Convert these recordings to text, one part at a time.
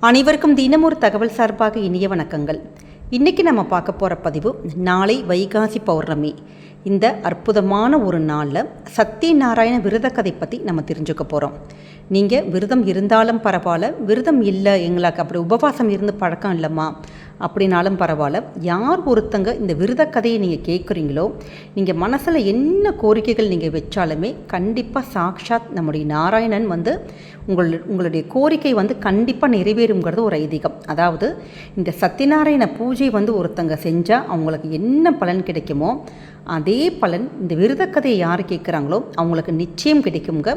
அனைவருக்கும் தினம் ஒரு தகவல் சார்பாக இனிய வணக்கங்கள். இன்றைக்கி நம்ம பார்க்க போகிற பதிவு நாளை வைகாசி பௌர்ணமி. இந்த அற்புதமான ஒரு நாளில் சத்யநாராயண விரத கதை பற்றி நம்ம தெரிஞ்சுக்க போகிறோம் நீங்கள் விரதம் இருந்தாலும் பரவாயில்ல விரதம் இல்லை எங்களுக்கு அப்படி உபவாசம் இருந்து பழக்கம் இல்லைம்மா அப்படின்னாலும் பரவாயில்ல. யார் ஒருத்தங்க இந்த விரத கதையை நீங்கள் கேட்குறீங்களோ நீங்கள் மனசில் என்ன கோரிக்கைகள் நீங்கள் வச்சாலுமே கண்டிப்பாக சாக்ஷாத் நம்முடைய நாராயணன் வந்து உங்கள் உங்களுடைய கோரிக்கை வந்து கண்டிப்பாக நிறைவேறுங்கிறது ஒரு ஐதீகம். அதாவது இந்த சத்தியநாராயண பூஜை வந்து ஒருத்தங்க செஞ்சால் அவங்களுக்கு என்ன பலன் கிடைக்குமோ அதே பலன் இந்த விருதக்கதையை கதையை யார் கேட்குறாங்களோ அவங்களுக்கு நிச்சயம் கிடைக்குங்க.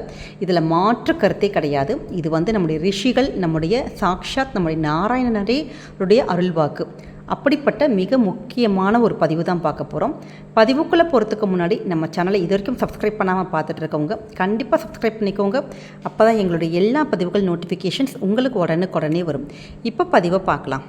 இதில் மாற்று கருத்தே கிடையாது. இது வந்து நம்முடைய ரிஷிகள் நம்முடைய சாக்ஷாத் நம்முடைய நாராயணனருடைய அருள்வாக்கு. அப்படிப்பட்ட மிக முக்கியமான ஒரு பதிவு தான் பார்க்க போகிறோம் பதிவுக்குள்ளே போகிறதுக்கு முன்னாடி நம்ம சேனலை இது வரைக்கும் சப்ஸ்கிரைப் பண்ணாமல் பார்த்துட்டு இருக்கவங்க கண்டிப்பாக சப்ஸ்கிரைப் பண்ணிக்கோங்க. அப்போ தான் எங்களுடைய எல்லா பதிவுகள் நோட்டிஃபிகேஷன்ஸ் உங்களுக்கு உடனுக்குடனே வரும். இப்போ பதிவை பார்க்கலாம்.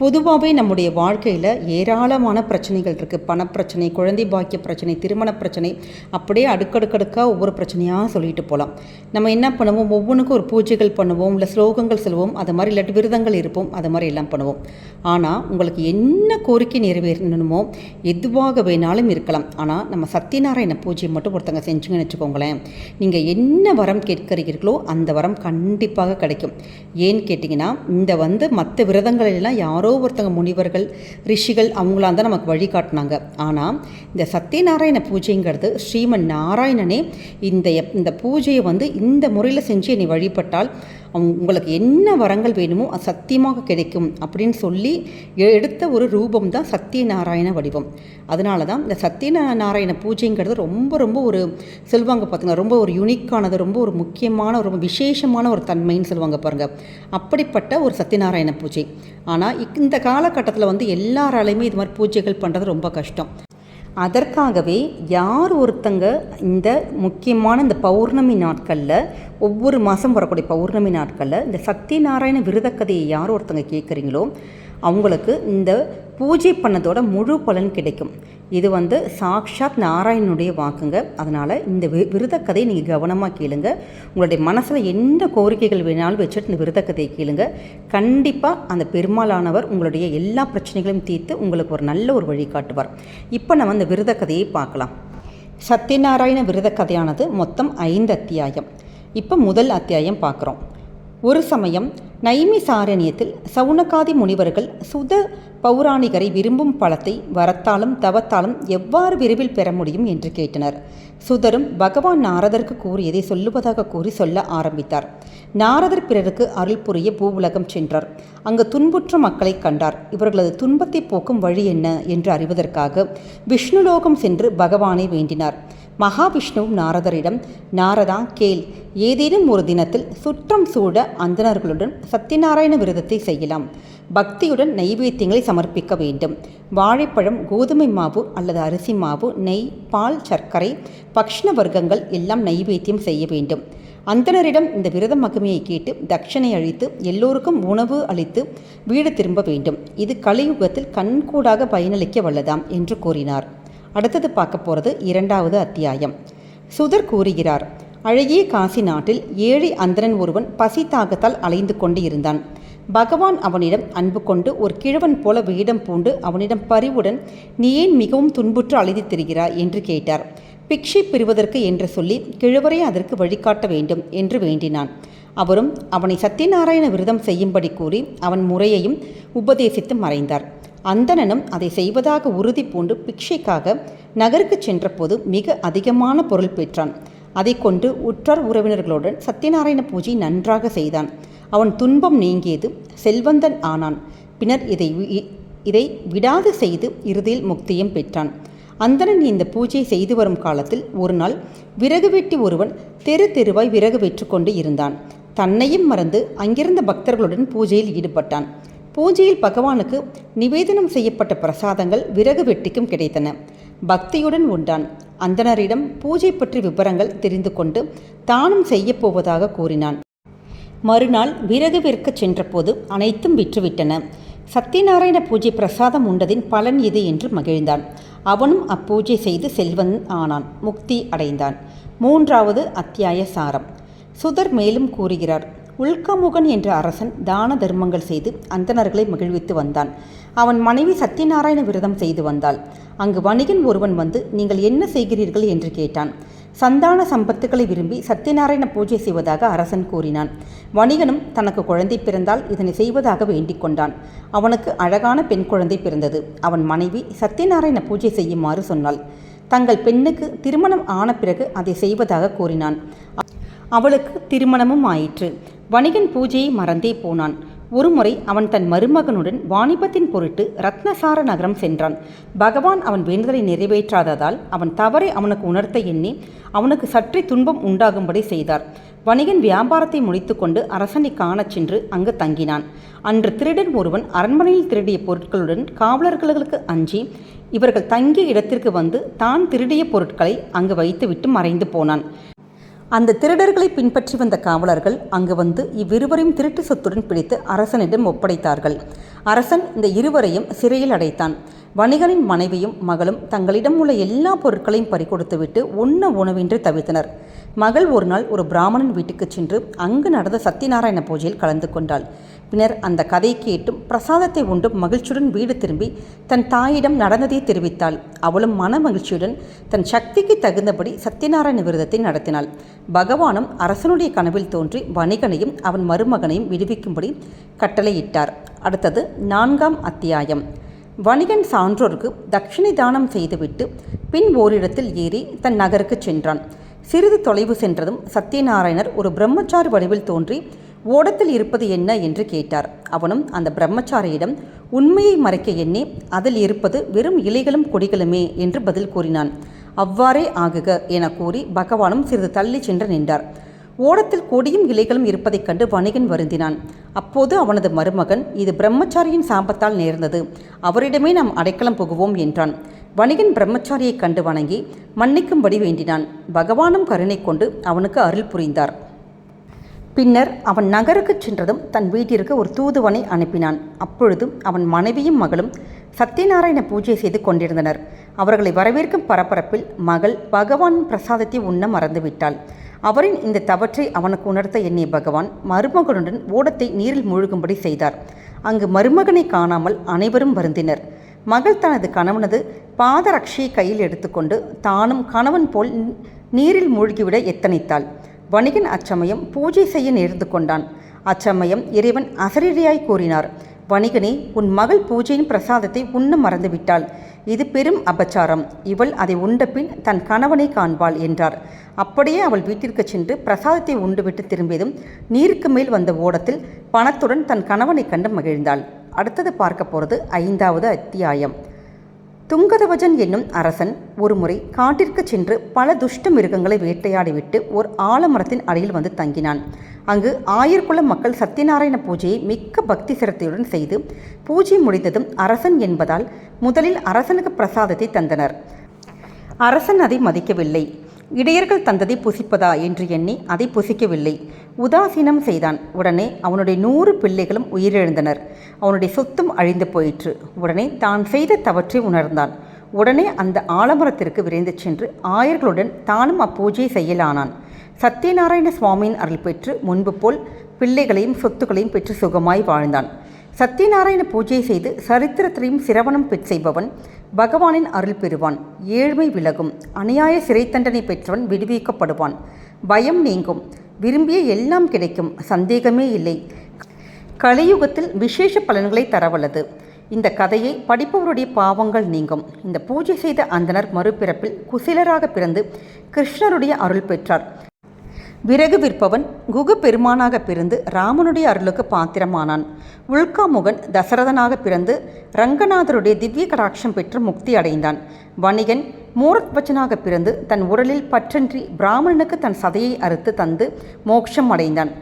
பொதுவாகவே நம்முடைய வாழ்க்கையில் ஏராளமான பிரச்சனைகள் இருக்குது பணப்பிரச்சனை குழந்தை பாக்கிய பிரச்சனை திருமண பிரச்சனை அப்படியே அடுக்கடுக்கடுக்காக ஒவ்வொரு பிரச்சனையாக சொல்லிட்டு போகலாம் நம்ம என்ன பண்ணுவோம்? ஒவ்வொன்றுக்கும் ஒரு பூஜைகள் பண்ணுவோம் இல்லை ஸ்லோகங்கள் சொல்லுவோம். அது மாதிரி இல்லாட்டி விரதங்கள் இருப்போம். அது மாதிரி எல்லாம் பண்ணுவோம். ஆனால் உங்களுக்கு என்ன கோரிக்கை நிறைவேறணுமோ எதுவாக வேணாலும் இருக்கலாம். ஆனால் நம்ம சத்தியநாராயண பூஜையை மட்டும் ஒருத்தங்க செஞ்சுங்கன்னு வச்சுக்கோங்களேன். நீங்கள் என்ன வரம் கேட்கிறீர்களோ அந்த வரம் கண்டிப்பாக கிடைக்கும். ஏன்னு கேட்டிங்கன்னா இந்த வந்து மற்ற விரதங்கள் எல்லாம் யாரோ ஒருத்தங்க முனிவர்கள் ரிஷிகள் அவங்களாம் தான் நமக்கு வழிகாட்டினாங்க. ஆனால் இந்த சத்யநாராயண பூஜைங்கிறது ஸ்ரீமன் நாராயணனே இந்த இந்த பூஜையை வந்து இந்த முறையில் செஞ்சு என்னை வழிபட்டால் உங்களுக்கு என்ன வரங்கள் வேணுமோ அது சத்தியமாக கிடைக்கும் அப்படின்னு சொல்லி எடுத்த ஒரு ரூபம் தான் சத்தியநாராயண வடிவம். அதனால தான் இந்த சத்யநாராயண பூஜைங்கிறது ரொம்ப ரொம்ப ஒரு சொல்லுவாங்க பார்த்துங்க ரொம்ப ஒரு யூனிக்கானது ரொம்ப ஒரு முக்கியமான ரொம்ப விசேஷமான ஒரு தன்மைன்னு சொல்லுவாங்க பாருங்கள் அப்படிப்பட்ட ஒரு சத்தியநாராயண பூஜை. ஆனால் இந்த காலகட்டத்தில் வந்து எல்லாராலையுமே இது மாதிரி பூஜைகள் பண்ணுறது ரொம்ப கஷ்டம். அதற்காகவே யார் ஒருத்தங்க இந்த முக்கியமான இந்த பௌர்ணமி நாட்களில் ஒவ்வொரு மாதம் வரக்கூடிய பௌர்ணமி நாட்களில் இந்த சத்யநாராயண விரத கதையை யார் ஒருத்தங்க கேட்குறீங்களோ அவங்களுக்கு இந்த பூஜை பண்ணதோட முழு பலன் கிடைக்கும். இது வந்து சாக்ஷாத் நாராயணனுடைய வாக்குங்க. அதனால் இந்த வி விரத கதையை நீங்கள் கவனமாக கேளுங்க. உங்களுடைய மனசில் எந்த கோரிக்கைகள் வேணாலும் வச்சுட்டு இந்த விருதக்கதையை கதையை கேளுங்க. கண்டிப்பாக அந்த பெருமாளானவர் உங்களுடைய எல்லா பிரச்சனைகளையும் தீர்த்து உங்களுக்கு ஒரு நல்ல ஒரு வழி காட்டுவார். இப்போ நம்ம அந்த விரத கதையை பார்க்கலாம். சத்யநாராயண விரத கதையானது மொத்தம் ஐந்து அத்தியாயம். இப்போ முதல் அத்தியாயம் பார்க்குறோம். ஒரு சமயம் நைமி சாரணியத்தில் சவுனகாதி முனிவர்கள் சுத பௌராணிகரை விரும்பும் பழத்தை வரத்தாலும் தவத்தாலும் எவ்வாறு விரைவில் பெற முடியும் என்று கேட்டனர். சுதரும் பகவான் நாரதருக்கு கூறியதை சொல்லுவதாக கூறி சொல்ல ஆரம்பித்தார். நாரதர் பிறருக்கு அருள் புரிய பூவுலகம் சென்றார். அங்கு துன்புற்ற மக்களை கண்டார். இவர்களது துன்பத்தை போக்கும் வழி என்ன என்று அறிவதற்காக விஷ்ணுலோகம் சென்று பகவானை வேண்டினார். மகாவிஷ்ணுவும் நாரதரிடம் நாரதா கேள். ஏதேனும் ஒரு தினத்தில் சுற்றம் சூழ அந்தனர்களுடன் சத்யநாராயண விரதத்தை செய்யலாம். பக்தியுடன் நைவேத்தியங்களை சமர்ப்பிக்க வேண்டும். வாழைப்பழம் கோதுமை மாவு அல்லது அரிசி மாவு நெய் பால் சர்க்கரை பக்ஷ்ண வர்க்கங்கள் எல்லாம் நைவேத்தியம் செய்ய வேண்டும். அந்தனரிடம் இந்த விரத மகிமையை கேட்டு தட்சணை அழித்து எல்லோருக்கும் உணவு அளித்து வீடு திரும்ப வேண்டும். இது கலியுகத்தில் கண்கூடாக பயனளிக்க வல்லதாம் என்று கூறினார். அடுத்தது பார்க்க போகிறது இரண்டாவது அத்தியாயம். சுதர் கூறுகிறார் அழகிய காசி நாட்டில் ஏழை அந்தரன் ஒருவன் பசி தாகத்தால் அலைந்து கொண்டு இருந்தான். பகவான் அவனிடம் அன்பு கொண்டு ஒரு கிழவன் போல வேடம் பூண்டு அவனிடம் பரிவுடன் நீ ஏன் மிகவும் துன்புற்று அலைந்து திரிகிறாய்? என்று கேட்டார். பிக்ஷை பெறுவதற்கு என்று சொல்லி கிழவரை அதற்கு வழிகாட்ட வேண்டும் என்று வேண்டினான். அவரும் அவனை சத்யநாராயண விரதம் செய்யும்படி கூறி அவன் முறையையும் உபதேசித்து மறைந்தார். அந்தணனும் அதை செய்வதாக உறுதி பூண்டு பிக்ஷைக்காக நகருக்கு சென்றபோது மிக அதிகமான பொருள் பெற்றான். அதை கொண்டு உற்றார் உறவினர்களுடன் சத்யநாராயண பூஜை நன்றாக செய்தான். அவன் துன்பம் நீங்கியது செல்வந்தன் ஆனான். பின்னர் இதை இதை விடாது செய்து இறுதியில் முக்தியும் பெற்றான். அந்தணன் இந்த பூஜை செய்து வரும் காலத்தில் ஒரு நாள் விறகு வெட்டி ஒருவன் தெரு தெருவாய் விறகு வெற்றுக்கொண்டு இருந்தான். தன்னையும் மறந்து அங்கிருந்த பக்தர்களுடன் பூஜையில் ஈடுபட்டான். பூஜையில் பகவானுக்கு நிவேதனம் செய்யப்பட்ட பிரசாதங்கள் விறகு வெட்டிக்கும் கிடைத்தன. பக்தியுடன் உண்டான். அந்தணரிடம் பூஜை பற்றி விவரங்கள் தெரிந்து கொண்டு தானும் செய்யப் போவதாக கூறினான். மறுநாள் விறகு விற்கச் சென்றபோது அனைத்தும் விற்றுவிட்டன. சத்யநாராயண பூஜை பிரசாதம் உண்டதின் பலன் இது என்று மகிழ்ந்தான். அவனும் அப்பூஜை செய்து செல்வன் ஆனான். முக்தி அடைந்தான். மூன்றாவது அத்தியாய சாரம். சுதர் மேலும் கூறுகிறார். உல்கமுகன் என்ற அரசன் தான தர்மங்கள் செய்து அந்தணர்களை மகிழ்வித்து வந்தான். அவன் மனைவி சத்யநாராயண விரதம் செய்து வந்தாள். அங்கு வணிகன் ஒருவன் வந்து நீங்கள் என்ன செய்கிறீர்கள்? என்று கேட்டான். சந்தான சம்பத்துக்களை விரும்பி சத்யநாராயண பூஜை செய்வதாக அரசன் கூறினான். வணிகனும் தனக்கு குழந்தை பிறந்தால் இதனை செய்வதாக வேண்டிக் கொண்டான். அவனுக்கு அழகான பெண் குழந்தை பிறந்தது. அவன் மனைவி சத்யநாராயண பூஜை செய்யுமாறு சொன்னாள். தங்கள் பெண்ணுக்கு திருமணம் ஆன பிறகு அதை செய்வதாக கூறினான். அவளுக்கு திருமணமும் ஆயிற்று. வணிகன் பூஜையை மறந்தே போனான். ஒருமுறை அவன் தன் மருமகனுடன் வாணிபத்தின் பொருட்டு ரத்னசார நகரம் சென்றான். பகவான் அவன் வேண்டுதலை நிறைவேற்றாததால் அவன் தவறை அவனுக்கு உணர்த்த எண்ணி அவனுக்கு சற்றே துன்பம் உண்டாகும்படி செய்தார். வணிகன் வியாபாரத்தை முடித்துக்கொண்டு அரசனை காணச் சென்று அங்கு தங்கினான். அன்று திருடன் ஒருவன் அரண்மனையில் திருடிய பொருட்களுடன் காவலர்களுக்கு அஞ்சி இவர்கள் தங்கிய இடத்திற்கு வந்து தான் திருடிய பொருட்களை அங்கு வைத்துவிட்டு மறைந்து போனான். அந்த திருடர்களை பின்பற்றி வந்த காவலர்கள் அங்கு வந்து இவ்விருவரையும் திருட்டு சொத்துடன் பிடித்து அரசனிடம் ஒப்படைத்தார்கள். அரசன் இந்த இருவரையும் சிறையில் அடைத்தான். வணிகனின் மனைவியும் மகளும் தங்களிடம் உள்ள எல்லா பொருட்களையும் பறிகொடுத்துவிட்டு உண்ண உணவின்றி தவித்தனர். மகள் ஒரு நாள் ஒரு பிராமணன் வீட்டுக்கு சென்று அங்கு நடந்த சத்யநாராயண பூஜையில் கலந்து கொண்டாள். பின்னர் அந்த கதை கேட்டும் பிரசாதத்தை உண்டும் மகிழ்ச்சியுடன் வீடு திரும்பி தன் தாயிடம் நடந்ததை தெரிவித்தாள். அவளும் மன மகிழ்ச்சியுடன் தன் சக்திக்கு தகுந்தபடி சத்யநாராயண விரதத்தை நடத்தினாள். பகவானும் அரசனுடைய கனவில் தோன்றி வணிகனையும் அவன் மருமகனையும் விடுவிக்கும்படி கட்டளையிட்டார். அடுத்தது நான்காம் அத்தியாயம். வணிகன் சான்றோருக்கு தட்சிணை தானம் செய்துவிட்டு பின் ஓரிடத்தில் ஏறி தன் நகருக்கு சென்றான். சிறிது தொலைவு சென்றதும் சத்யநாராயணர் ஒரு பிரம்மச்சாரி வடிவில் தோன்றி ஓடத்தில் இருப்பது என்ன? என்று கேட்டார். அவனும் அந்த பிரம்மச்சாரியிடம் உண்மையை மறைக்க எண்ணி அதில் இருப்பது வெறும் இலைகளும் கொடிகளுமே என்று பதில் கூறினான். அவ்வாறே ஆகுக என கூறி பகவானும் சிறிது தள்ளி சென்று நின்றார். ஓடத்தில் கொடியும் இலைகளும் இருப்பதைக் கண்டு வணிகன் வருந்தினான். அப்போது அவனது மருமகன் இது பிரம்மச்சாரியின் சாபத்தால் நேர்ந்தது. அவரிடமே நாம் அடைக்கலம் புகுவோம் என்றான். வணிகன் பிரம்மச்சாரியை கண்டு வணங்கி மன்னிக்கும்படி வேண்டினான். பகவானும் கருணை கொண்டு அவனுக்கு அருள் புரிந்தார். பின்னர் அவன் நகருக்குச் சென்றதும் தன் வீட்டிற்கு ஒரு தூதுவனை அனுப்பினான். அப்பொழுதும் அவன் மனைவியும் மகளும் சத்யநாராயண பூஜை செய்து கொண்டிருந்தனர். அவர்களை வரவேற்கும் பரபரப்பில் மகள் பகவான் பிரசாதத்தை உண்ண மறந்துவிட்டாள். அவரின் இந்த தவற்றை அவனுக்கு உணர்த்த எண்ணிய பகவான் மருமகனுடன் ஓடத்தை நீரில் மூழ்கும்படி செய்தார். அங்கு மருமகனை காணாமல் அனைவரும் வருந்தினர். மகள் தனது கணவனது பாதரக்ஷியை கையில் எடுத்துக்கொண்டு தானும் கணவன் போல் நீரில் மூழ்கிவிட எத்தனித்தாள்? வணிகன் அச்சமயம் பூஜை செய்ய நேர்ந்து கொண்டான். அச்சமயம் இறைவன் அசரீரியாய் கூறினார் வணிகனே உன் மகள் பூஜையின் பிரசாதத்தை உண்ண மறந்துவிட்டாள் இது பெரும் அபச்சாரம். இவள் அதை உண்டபின் தன் கணவனை காண்பாள் என்றார். அப்படியே அவள் வீட்டிற்கு சென்று பிரசாதத்தை உண்டுவிட்டு திரும்பியதும் நீருக்கு மேல் வந்த ஓடத்தில் பணத்துடன் தன் கணவனை கண்டு மகிழ்ந்தாள். அடுத்தது பார்க்க போகிறது ஐந்தாவது அத்தியாயம். துங்கதவஜன் என்னும் அரசன் ஒருமுறை காட்டிற்கு சென்று பல துஷ்ட மிருகங்களை வேட்டையாடிவிட்டு ஓர் ஆலமரத்தின் அடியில் வந்து தங்கினான். அங்கு ஆயிரக்குள்ள மக்கள் சத்யநாராயண பூஜையை மிக்க பக்தி சிரத்தையுடன் செய்து பூஜை முடிந்ததும் அரசன் என்பதால் முதலில் அரசனுக்கு பிரசாதத்தை தந்தனர். அரசன் அதை மதிக்கவில்லை. இடையர்கள் தந்ததை புசிப்பதா என்று எண்ணி அதை புசிக்கவில்லை. உதாசீனம் செய்தான். உடனே அவனுடைய நூறு பிள்ளைகளும் உயிரிழந்தனர். அவனுடைய சொத்தும் அழிந்து போயிற்று. உடனே தான் செய்த தவற்றை உணர்ந்தான். உடனே அந்த ஆலமரத்திற்கு விரைந்து சென்று ஆயர்களுடன் தானும் அப்பூஜை செய்யலானான். சத்யநாராயண சுவாமியின் அருள் பெற்று முன்பு போல் பிள்ளைகளையும் சொத்துக்களையும் பெற்று சுகமாய் வாழ்ந்தான். சத்யநாராயண பூஜை செய்து சரித்திரத்திலையும் சிரவணம் பெற் செய்பவன் பகவானின் அருள் பெறுவான் ஏழ்மை விலகும். அநியாய சிறை தண்டனை பெற்றவன் விடுவிக்கப்படுவான். பயம் நீங்கும். விரும்பிய எல்லாம் கிடைக்கும். சந்தேகமே இல்லை. கலியுகத்தில் விசேஷ பலன்களை தரவல்லது. இந்த கதையை படிப்பவருடைய பாவங்கள் நீங்கும். இந்த பூஜை செய்த அந்தனர் மறுபிறப்பில் குசிலராக பிறந்து கிருஷ்ணருடைய அருள் பெற்றார். விறகு விற்பவன் குகு பெருமானாக பிறந்து ராமனுடைய அருளுக்கு பாத்திரமானான். உள்காமுகன் தசரதனாக பிறந்து ரங்கநாதருடைய திவ்ய கடாட்சம் பெற்று முக்தி அடைந்தான். வணிகன் மூரத்வச்சனாக பிறந்து தன் உடலில் பற்றன்றி பிராமணனுக்கு தன் சதையை அறுத்து தந்து மோட்சம் அடைந்தான்.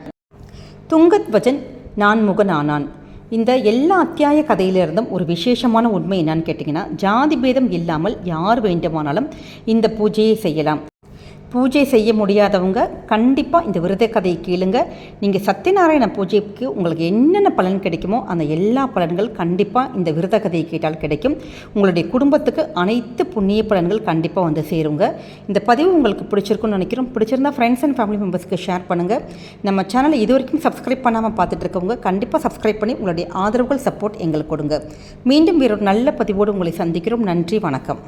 துங்கத்வஜன் நான்முகனானான். இந்த எல்லா அத்தியாய கதையிலிருந்தும் ஒரு விசேஷமான உண்மை என்னன்னு கேட்டிங்கன்னா ஜாதி பேதம் இல்லாமல் யார் வேண்டுமானாலும் இந்த பூஜையை செய்யலாம். பூஜை செய்ய முடியாதவங்க கண்டிப்பாக இந்த விரத கதையை கேளுங்க. நீங்கள் சத்யநாராயண பூஜைக்கு உங்களுக்கு என்னென்ன பலன் கிடைக்குமோ அந்த எல்லா பலன்கள் கண்டிப்பாக இந்த விரத கதையை கேட்டால் கிடைக்கும். உங்களுடைய குடும்பத்துக்கு அனைத்து புண்ணிய பலன்கள் கண்டிப்பாக வந்து சேருங்க. இந்த பதிவு உங்களுக்கு பிடிச்சிருக்குன்னு நினைக்கிறோம். பிடிச்சிருந்தா ஃப்ரெண்ட்ஸ் அண்ட் ஃபேமிலி மெம்பர்ஸ்க்கு ஷேர் பண்ணுங்கள் நம்ம சேனலை இது வரைக்கும் சப்ஸ்கிரைப் பண்ணாமல் பார்த்துட்டு இருக்கவங்க கண்டிப்பாக சப்ஸ்கிரைப் பண்ணி உங்களுடைய ஆதரவுகள் சப்போர்ட் எங்களுக்கு கொடுங்க. மீண்டும் வேறொரு நல்ல பதிவோடு உங்களை சந்திக்கிறோம். நன்றி வணக்கம்.